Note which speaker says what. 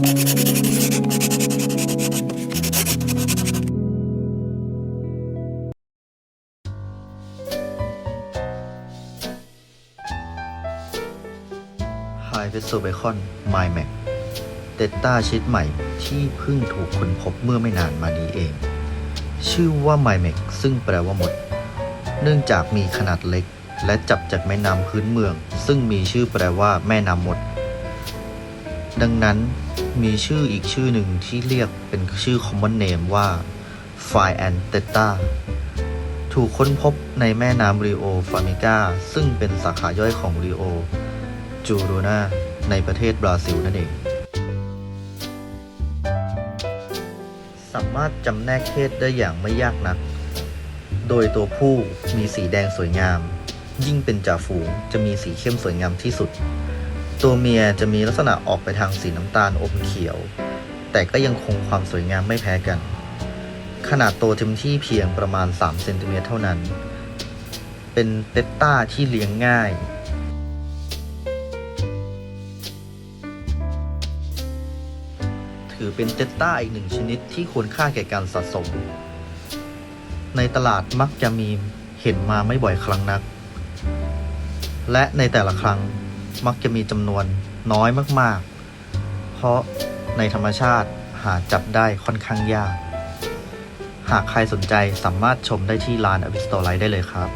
Speaker 1: ไฮเ e สโซเบคอนไมแม็กเดต้าชิดใหม่ที่เพิ่งถูกค้นพบเมื่อไม่นานมานี้เอง ชื่อว่า m y m e c ซึ่งแปลว่ามด เนื่องจากมีขนาดเล็ก และจับจากแม่น้ำพื้นเมือง ซึ่งมีชื่อแปลว่าแม่น้ำมด ดังนั้น มีชื่ออีกชื่อหนึ่งที่เรียกเป็นชื่อ common name ว่า f i and Theta ถูกค้นพบในแม่น้ำริโอฟามิก้า ซึ่งเป็นสาขาย่อยของริโอจูโรนาในประเทศบราซิลนั่นเอง สามารถจำแนกเพศได้อย่างไม่ยากนัก โดยตัวผู้มีสีแดงสวยงาม ยิ่งเป็นจ่าฝูงจะมีสีเข้มสวยงามที่สุด ตัวเมียจะมีลักษณะออกไปทางสีน้ำตาลอมเขียว แต่ก็ยังคงความสวยงามไม่แพ้กัน ขนาดโตเต็มที่เพียงประมาณ3เซนติเมตรเท่านั้น เป็นเตตต้าที่เลี้ยงง่ายถือเป็นเตตต้าอีกหนึ่งชนิดที่ควรค่าแก่การสะสม ในตลาดมักจะมีเห็นมาไม่บ่อยครั้งนัก และในแต่ละครั้ง มักจะมีจำนวนน้อยมาก ๆ เพราะในธรรมชาติหาจับได้ค่อนข้างยาก หากใครสนใจสามารถชมได้ที่ร้านอวิสโตไลได้เลยครับ